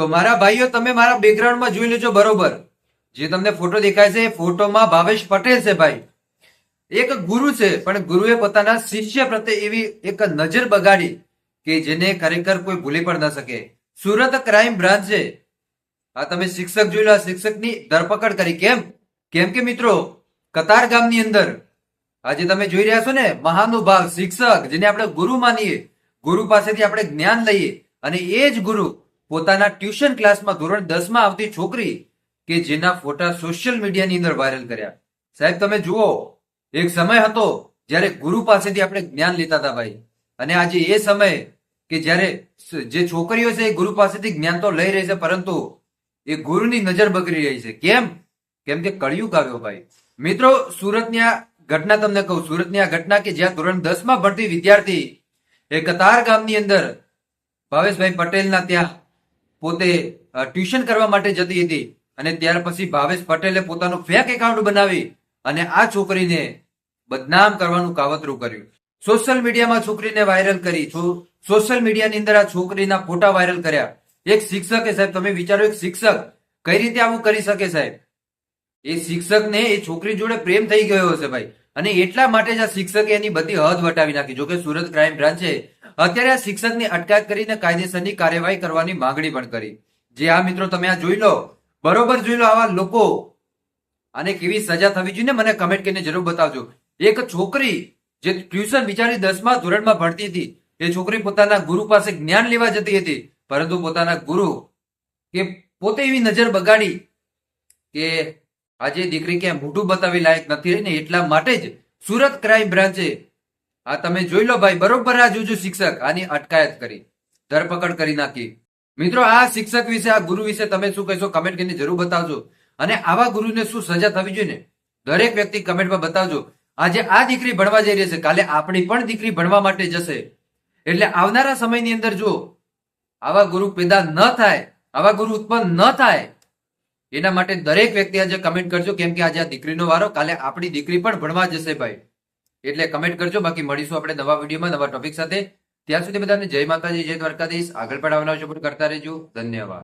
તો મારા ભાઈઓ, તમે મારા બેકગ્રાઉન્ડમાં જોઈ લેજો બરોબર. જે તમને ફોટો દેખાય છે એ ફોટોમાં ભાવેશ પટેલ છે ભાઈ. એક ગુરુ છે, પણ ગુરુએ પોતાના શિષ્ય પ્રત્યે એવી એક નજર બગાડી કે જેને ખરેખર કોઈ ભૂલી પણ ન શકે. સુરત ક્રાઇમ બ્રાન્ચે આ તમે શિક્ષક જોઈ લો શિક્ષકની ધરપકડ કરી. કેમ? કેમ કે મિત્રો, કતાર ગામની અંદર આજે તમે જોઈ રહ્યા છો ને, મહાનુભાવ શિક્ષક જેને આપણે ગુરુ માનીએ. ગુરુ પાસેથી આપણે જ્ઞાન લઈએ અને એ જ ગુરુ પોતાના ટ્યુશન ક્લાસમાં ધોરણ દસમાં આવતી છોકરી કે જેના ફોટા સોશિયલ મીડિયાની અંદર વાયરલ કર્યા. સાહેબ, તમે જુઓ, એક સમય હતો જ્યારે ગુરુ પાસેથી આપણે જ્ઞાન લેતા હતા ભાઈ. અને આજે એ સમય કે જ્યારે જે છોકરીઓ છે એ ગુરુ પાસેથી જ્ઞાન તો લઈ રહી છે, પરંતુ એ ગુરુની નજર બગડી રહી છે. કેમ? કેમ કે કળિયુગ આવ્યો ભાઈ. મિત્રો, સુરતની આ ઘટના તમને કહું, સુરતની આ ઘટના કે જ્યાં ધોરણ દસમાં ભણતી વિદ્યાર્થી એ કતાર ગામની અંદર ભાવેશભાઈ પટેલના ત્યાં પોતે ટ્યુશન કરવા માટે જતી હતી અને ત્યાર પછી ભાવેશ પટેલે પોતાનું ફેક એકાઉન્ટ બનાવી અને આ છોકરીને બદનામ કરવાનું કાવતરું કર્યું. સોશિયલ મીડિયામાં છોકરીને વાયરલ કરી. સોશિયલ મીડિયાની અંદર આ છોકરીના ફોટા વાયરલ કર્યા. એક શિક્ષકે સાહેબ, તમે વિચારો, એક શિક્ષક કઈ રીતે આવું કરી શકે સાહેબ? એ શિક્ષકને, એ છોકરી જોડે પ્રેમ થઈ ગયો હશે ભાઈ. અને એટલા માટે જ આ શિક્ષકે એની બધી હદ વટાવી નાખી. જોકે સુરત ક્રાઇમ બ્રાન્ચે અત્યારે આ શિક્ષકની અટકાયત કરીને કાયદેસરની કાર્યવાહી કરવાની માંગણી પણ કરી. જે આ મિત્રો તમે આ જોઈ લો, બરોબર જોઈ લો આવા લોકો. અને કેવી સજા થવી જોઈએ મને કમેન્ટ કરીને જરૂર બતાવજો. એક છોકરી જે ટ્યુશન બિચારી દસમા ધોરણમાં ભણતી હતી, એ છોકરી પોતાના ગુરુ પાસે જ્ઞાન લેવા જતી હતી, પરંતુ પોતાના ગુરુ કે પોતે એવી નજર બગાડી કે આજે દીકરી ક્યાંય મોઢું બતાવી લાયક નથી રહી ને એટલા માટે જ સુરત ક્રાઇમ બ્રાન્ચે આ તમે જોઈ લો ભાઈ, બરોબર આ જોજો શિક્ષક, આની અટકાયત કરી. ધરપકડ કરી નાખી. મિત્રો, આ શિક્ષક વિશે, આ ગુરુ વિશે તમે શું કહેશો કમેન્ટ કરીને જરૂર બતાવજો. અને આવા ગુરુને શું સજા થવી જોઈએ દરેક વ્યક્તિ કમેન્ટમાં બતાવજો. આજે આ દીકરી ભણવા જઈ રહી છે. કાલે આપણી પણ દીકરી ભણવા માટે જશે. એટલે આવનારા સમયની અંદર જો આવા ગુરુ પેદા ન થાય, આવા ગુરુ ઉત્પન્ન ન થાય. એના માટે દરેક વ્યક્તિ આજે કમેન્ટ કરજો, કેમ કે આજે આ દીકરીનો વારો, કાલે આપણી દીકરી પણ ભણવા જશે ભાઈ. એટલે કમેન્ટ કરજો. બાકી મળીશું આપણે નવા વિડીયોમાં, નવા ટોપિક સાથે. ત્યાં સુધી બધાને જય માતાજી, જય દ્વારકાધીશ. આગળ પણ આવનાર સપોર્ટ કરતા રહેજો. ધન્યવાદ.